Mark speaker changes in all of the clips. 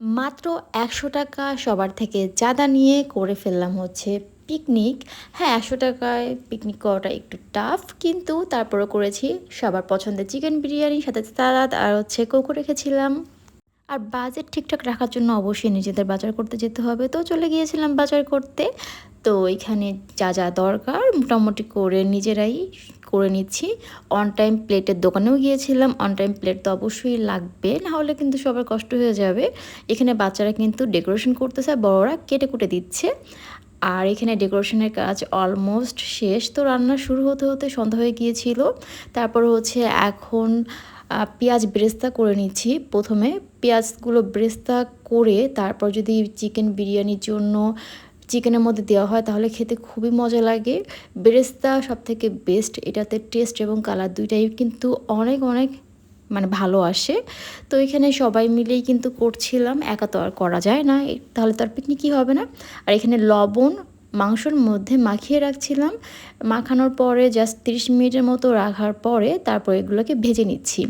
Speaker 1: মাত্র একশো টাকা সবার থেকে চাঁদা নিয়ে করে ফেললাম হচ্ছে পিকনিক। হ্যাঁ একশো টাকায় পিকনিক করাটা একটু টাফ কিন্তু তারপরে করেছি। সবার পছন্দের চিকেন বিরিয়ানি, সাথে সালাদ আর হচ্ছে কোকো রেখেছিলাম। আর বাজেট ঠিকঠাক রাখার জন্য অবশ্যই নিজেদের বাজার করতে যেতে হবে। তো চলে গিয়েছিলাম বাজার করতে। তো এখানে যা যা দরকার মোটামুটি করে নিজেরাই করে নিচ্ছি। অন টাইম প্লেটের দোকানেও গিয়েছিলাম। অন টাইম প্লেট তো অবশ্যই লাগবে নাহলে কিন্তু সবার কষ্ট হয়ে যাবে। এখানে বাচ্চারা কিন্তু ডেকোরেশন করতেছে, বড়রা কেটে কুটে দিচ্ছে। আর এখানে ডেকোরেশনের কাজ অলমোস্ট শেষ। তো রান্না শুরু হতে হতে সন্ধ্যা হয়ে গিয়েছিল। তারপর হচ্ছে এখন পেঁয়াজ ব্রেস্তা করে নিচ্ছি। প্রথমে পেঁয়াজগুলো ব্রেস্তা করে তারপর যদি চিকেন বিরিয়ানির জন্য চিকেনের মধ্যে দেওয়া হয়, তাহলে খেতে খুবই মজা লাগে। বেরেস্তা সব থেকে বেস্ট এটাতে টেস্ট এবং কালার দুইটাই কিন্তু অনেক অনেক মানে ভালো আসে। তো এখানে সবাই মিলেই কিন্তু করছিলাম, একা তো আর করা যায় না। তাহলে তো আর পিকনিকই হবে না? আর এখানে লবণ মাংসর মধ্যে মাখিয়ে রাখছিলাম। মাখানোর পরে জাস্ট তিরিশ মিনিটের মতো রাখার পরে তারপর এগুলোকে ভেজে নিচ্ছি।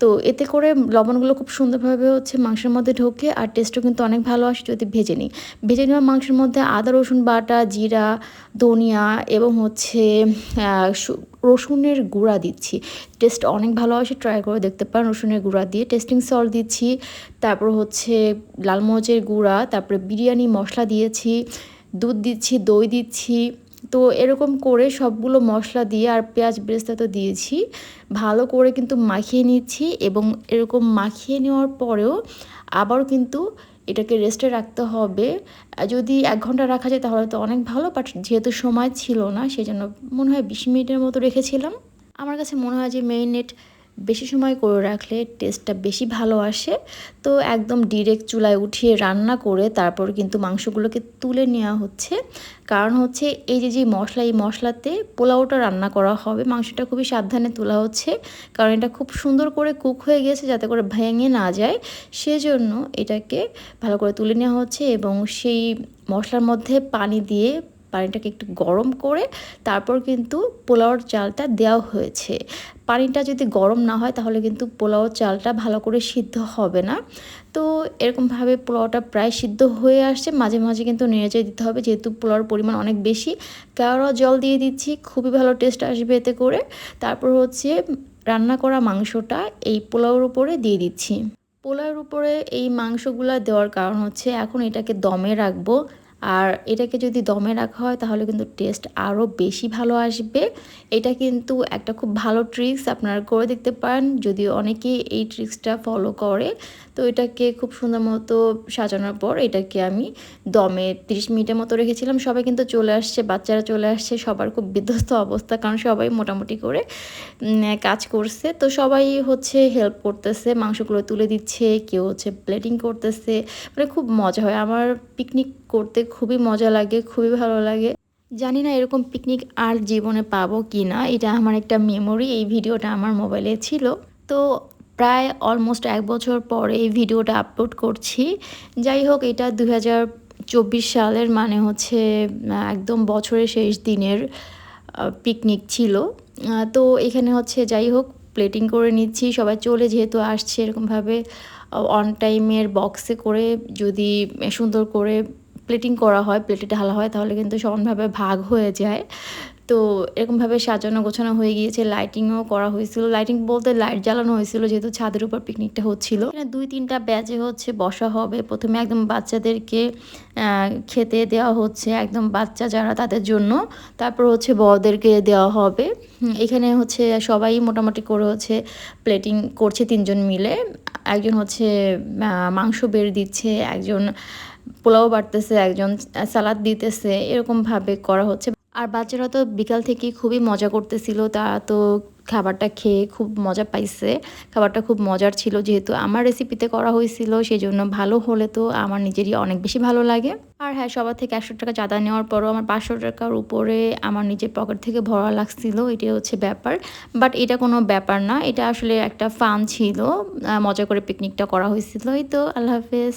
Speaker 1: তো এতে করে লবণগুলো খুব সুন্দরভাবে হচ্ছে মাংসের মধ্যে ঢোকে আর টেস্টও কিন্তু অনেক ভালো আসে যদি ভেজে নিই। ভেজে নেওয়া মাংসের মধ্যে আদা, রসুন বাটা, জিরা, ধনিয়া এবং হচ্ছে রসুনের গুঁড়া দিচ্ছি। টেস্ট অনেক ভালো আসে ট্রাই করে দেখতে পারেন। রসুনের গুঁড়া দিয়ে টেস্টিং সল্ট দিচ্ছি। তারপর হচ্ছে লাল মরিচের গুঁড়া, তারপরে বিরিয়ানি মশলা দিয়েছি। দুধ দিচ্ছি, দই দিচ্ছি। তো এরকম করে সবগুলো মশলা দিয়ে আর পেঁয়াজ ব্রেস্তা তো দিয়েছি। ভালো করে কিন্তু মাখিয়ে নিচ্ছি এবং এরকম মাখিয়ে নেওয়ার পরেও আবার কিন্তু এটাকে রেস্টে রাখতে হবে। যদি এক ঘণ্টা রাখা যায় তাহলে তো অনেক ভালো বাট যেহেতু সময় ছিল না সেই জন্য মনে হয় বিশ মিনিটের মতো রেখেছিলাম। আমার কাছে মনে হয় যে মেরিনেট বেশি সময় করে রাখলে টেস্টটা বেশি ভালো আসে। তো একদম ডিরেক্ট চুলায় উঠিয়ে রান্না করে তারপর কিন্তু মাংসগুলোকে তুলে নেওয়া হচ্ছে। কারণ হচ্ছে এই যে যে মশলা, এই মশলাতে পোলাওটা রান্না করা হবে, মাংসটা খুবই সাবধানে তোলা হচ্ছে। কারণ এটা খুব সুন্দর করে কুক হয়ে গেছে যাতে করে ভেঙে না যায়। সেজন্য এটাকে ভালো করে তুলে নেওয়া হচ্ছে এবং সেই মশলার মধ্যে পানি দিয়ে পানিটাকে একটু গরম করে তারপর কিন্তু পোলাওর চালটা দেওয়া হয়েছে। পানিটা যদি গরম না হয় তাহলে কিন্তু পোলাও চালটা ভালো করে সিদ্ধ হবে না। তো এরকমভাবে পোলাওটা প্রায় সিদ্ধ হয়ে আসছে। মাঝে মাঝে কিন্তু নেড়ে দিতে হবে যেহেতু পোলাওর পরিমাণ অনেক বেশি। কেওড়া জল দিয়ে দিচ্ছি, খুবই ভালো টেস্ট আসবে এতে করে। তারপর হচ্ছে রান্না করা মাংসটা এই পোলাওর উপরে দিয়ে দিচ্ছি। পোলাওর উপরে এই মাংসগুলা দেওয়ার কারণ হচ্ছে এখন এটাকে দমে রাখব। আর এটাকে যদি দমে রাখা হয়, তাহলে কিন্তু টেস্ট আরও বেশি ভালো আসবে। এটা কিন্তু একটা খুব ভালো ট্রিক্স আপনারা করে দেখতে পারেন। যদিও অনেকেই এই ট্রিক্সটা ফলো করে। তো এটাকে খুব সুন্দর মতো সাজানোর পর এটাকে আমি দমে 30 মিনিটের মতো রেখেছিলাম। সবাই কিন্তু চলে আসছে, বাচ্চারা চলে আসছে, সবার খুব বিধ্বস্ত অবস্থা, কারণ সবাই মোটামুটি করে কাজ করছে। তো সবাই হচ্ছে হেল্প করতেছে, মাংসগুলো তুলে দিচ্ছে, কেউ হচ্ছে প্লেটিং করতেছে। মানে খুব মজা হয়। আমার পিকনিক করতে খুবই মজা লাগে, খুবই ভালো লাগে। জানি না এরকম পিকনিক আর জীবনে পাবো কি না, এটা আমার একটা মেমোরি এই ভিডিওটা আমার মোবাইলে ছিল। তো প্রায় অলমোস্ট এক বছর পরে এই ভিডিওটা আপলোড করছি। যাই হোক, এটা দু চব্বিশ সালের মানে হচ্ছে একদম বছরের শেষ দিনের পিকনিক ছিল। তো এখানে হচ্ছে যাই হোক প্লেটিং করে নিচ্ছি, সবাই চলে যেহেতু আসছে এরকমভাবে অন টাইমের বক্সে করে যদি সুন্দর করে প্লেটিং করা হয় প্লেটে ঢালা হয়, তাহলে কিন্তু সমানভাবে ভাগ হয়ে যায়। তো এরকমভাবে সাজানো গোছানো হয়ে গিয়েছে লাইটিংও করা হয়েছিল। লাইটিং বলতে লাইট জ্বালানো হয়েছিল, যেহেতু ছাদের উপর পিকনিকটা হচ্ছিল। দুই, তিনটা ব্যাচে হচ্ছে বসা হবে। প্রথমে একদম বাচ্চাদেরকে খেতে দেওয়া হচ্ছে একদম বাচ্চা যারা তাদের জন্য। তারপর হচ্ছে বড়দেরকে দেওয়া হবে। এখানে হচ্ছে সবাই মোটামুটি করে হচ্ছে প্লেটিং করছে তিনজন মিলে। একজন হচ্ছে মাংস বের দিচ্ছে, একজন পোলাও বাড়তেছে, একজন সালাদ দিতেছে এরকমভাবে করা হচ্ছে। আর বাচ্চারা তো বিকাল থেকে খুবই মজা করতেছিল, তারা তো খাবারটা খেয়ে খুব মজা পাইছে। খাবারটা খুব মজার ছিল, যেহেতু আমার রেসিপিতে করা হয়েছিল সেই জন্য ভালো হলে তো আমার নিজেরই অনেক বেশি ভালো লাগে। আর হ্যাঁ সবার থেকে একশো টাকা চাঁদা নেওয়ার পরও আমার পাঁচশো টাকার উপরে আমার নিজের পকেট থেকে ভরা লাগছিল, এটাই হচ্ছে ব্যাপার। বাট এটা কোনো ব্যাপার না, এটা আসলে একটা ফান ছিল। মজা করে পিকনিকটা করা হয়েছিল, এই তো, আল্লাহ হাফেজ।